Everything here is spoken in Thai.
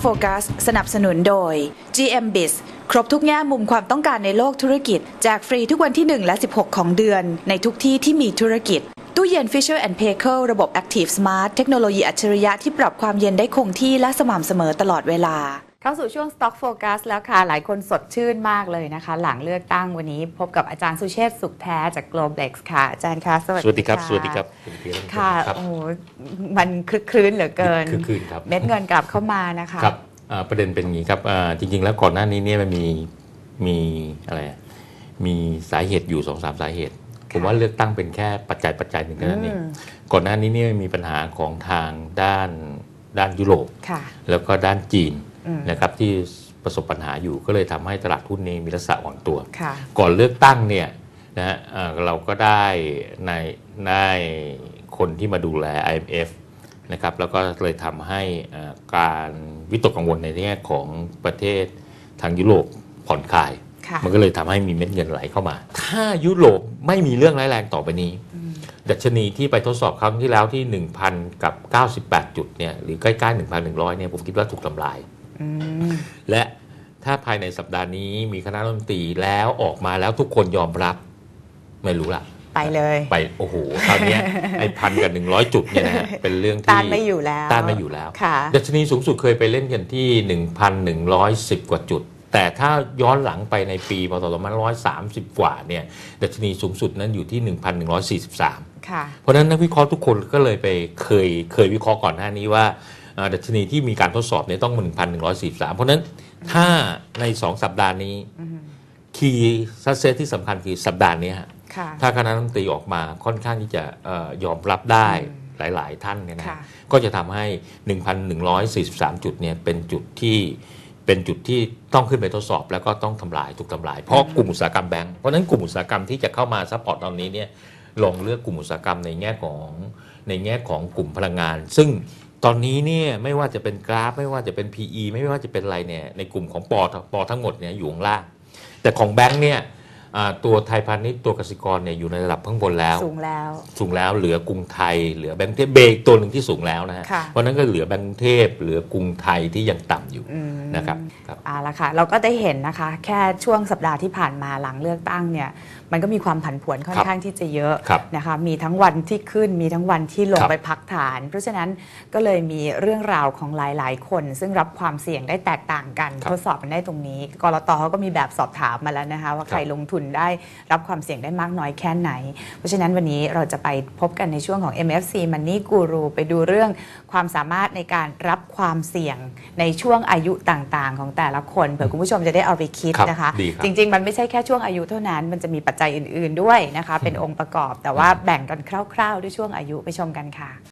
โฟกัสสนับสนุนโดย GM Biz ครบทุกแง่มุมความต้องการในโลกธุรกิจ แจกฟรีทุกวันที่ 1 และ 16 ของเดือน ในทุกที่ที่มีธุรกิจ ตู้เย็น Fisher p a y k e ระบบ Active Smart เทคโนโลยีอัจฉริยะที่ปรับความเย็นได้คงที่และสม่ำเสมอตลอดเวลา เข้าสู่ช่วง Stock Focus แล้วค่ะ หลายคนสดชื่นมากเลยนะคะ หลังเลือกตั้งวันนี้พบกับอาจารย์สุเชษฐ์สุขแท้จาก Globex ค่ะ อาจารย์คะสวัสดีสวัสดีครับะสวัสดีครับคุณเพียรค่ะครับโอ้โหมันคลึกคลื้นเหลือเกินคือคืนครับเม็ดเงินกลับเข้ามานะคะครับอ่าประเด็นเป็นอย่างนี้ครับอ่าจริง ๆ แล้วก่อนหน้านี้เนี่ยมันมีมีอะไรอะมีสาเหตุอยู่สองสามสาเหตุ ผมว่าเลือกตั้งเป็นแค่ปัจจัยปัจจัยหนึ่งเท่านั้นเองอืมก่อนหน้านี้เนี่ยมีปัญหาของทางด้านด้านยุโรปค่ะแล้วก็ด้านจีนอืม นะครับที่ประสบปัญหาอยู่ก็เลยทำให้ตลาดหุ้นนี้มีลักษณะอ่อนตัวค่ะก่อนเลือกตั้งเนี่ยนะฮะเอ่อเราก็ได้ในได้คนที่มาดูแล IMF นะครับแล้วก็เลยทำให้เอ่อการวิตกกังวลในแง่ของประเทศทางยุโรปผ่อนคลายค่ะมันก็เลยทำให้มีเม็ดเงินไหลเข้ามา ถ้ายุโรปไม่มีเรื่องร้ายแรงต่อไปนี้ ดัชนีที่ไปทดสอบครั้งที่แล้วที่ 1,000 กับ 98 จุดเนี่ยหรือใกล้ๆ 1,100 เนี่ยผมคิดว่าถูกทำลายอืม และถ้าภายในสัปดาห์นี้มีคณะรัฐมนตรีแล้วออกมาแล้วทุกคนยอมรับ ไม่รู้ละไปเลย ไปโอ้โหคราวเนี้ยไอ้พันกับหนึ่งร้อยจุดเนี่ยนะฮะเป็นเรื่องที่ต้านไม่อยู่แล้วต้านไม่อยู่แล้วค่ะดัชนีสูงสุดเคยไปเล่นกันที่1,110กว่าจุด แต่ถ้าย้อนหลังไปในปีพศ2530 กว่าเนี่ยดัชนีสูงสุดนั้นอยู่ที่ 1,143ค่ะเพราะฉะนั้นนักวิเคราะห์ทุกคนก็เลยไปเคยเคยวิเคราะห์ก่อนหน้านี้ว่าเอ่อ ดัชนีที่มีการทดสอบเนี่ยต้อง 1,143 เพราะฉะนั้นถ้าใน 2 สัปดาห์นี้ คีย์ซัเซที่สำคัญคือสัปดาห์นี้ฮะค่ะถ้าคณะรัฐมนตรีออกมาค่อนข้างที่จะเออยอมรับได้หลาย ๆ ท่านเนี่ยนะค่ะก็จะทำให้ 1,143 จุดเนี่ยเป็นจุดที่เป็นจุดที่ต้องขึ้นไปทดสอบแล้วก็ต้องทำลายถูกทำลาย เพราะกลุ่มอุตสาหกรรมแบงก์เพราะฉะนั้นกลุ่มอุตสาหกรรมที่จะเข้ามาซัพพอร์ตตอนนี้เนี่ยลองเลือกกลุ่มอุตสาหกรรมในแง่ของในแง่ของกลุ่มพลังงาน ซึ่ง ตอนนี้เนี่ยไม่ว่าจะเป็นกราฟ ไม่ว่าจะเป็น PE ไม่ว่าจะเป็นอะไรเนี่ยในกลุ่มของปอปอทั้งหมดเนี่ยอยู่ข้างล่าง แต่ของแบงค์เนี่ย ตัวไทยพาณิชย์ตัวกสิกรเนี่ยอยู่ในระดับข้างบนแล้ว สูงแล้ว สูงแล้วเหลือกรุงไทย เหลือแบงก์เทพเบรกตัวหนึ่งที่สูงแล้วนะฮะค่ะ เพราะฉะนั้นก็เหลือแบงก์เทพเหลือกรุงไทยที่ยังต่ำอยู่อืม นะครับครับ เอาละค่ะเราก็ได้เห็นนะคะ แค่ช่วงสัปดาห์ที่ผ่านมาหลังเลือกตั้งเนี่ยมันก็มีความผันผวนค่อนครับข้างที่จะเยอะครับนะคะมีทั้งวันที่ขึ้นมีทั้งวันที่ลงครับไปพักฐาน เพราะฉะนั้นก็เลยมีเรื่องราวของหลาย ๆ คน ซึ่งรับความเสี่ยงได้แตกต่างกัน ครับทดสอบกันได้ตรงนี้กรตเขาก็มีแบบสอบถามมาแล้วนะคะ ว่าใครครับ ลงทุนได้รับความเสี่ยงได้มากน้อยแค่ไหน เพราะฉะนั้นวันนี้เราจะไปพบกันในช่วงของ MFC Money Guru ไปดูเรื่องความสามารถในการรับความเสี่ยงในช่วงอายุต่างๆ ของแต่ละคนเผื่อคุณผู้ชมจะได้เอาไปคิดครับนะคะดีครับจริง ๆ มันไม่ใช่แค่ช่วงอายุเท่านั้น มันจะมีปัจจัยอื่น ๆด้วยนะคะ เป็นองค์ประกอบแต่ว่าแบ่งกันคร่าว ๆ ด้วยช่วงอายุไปชมกันค่ะ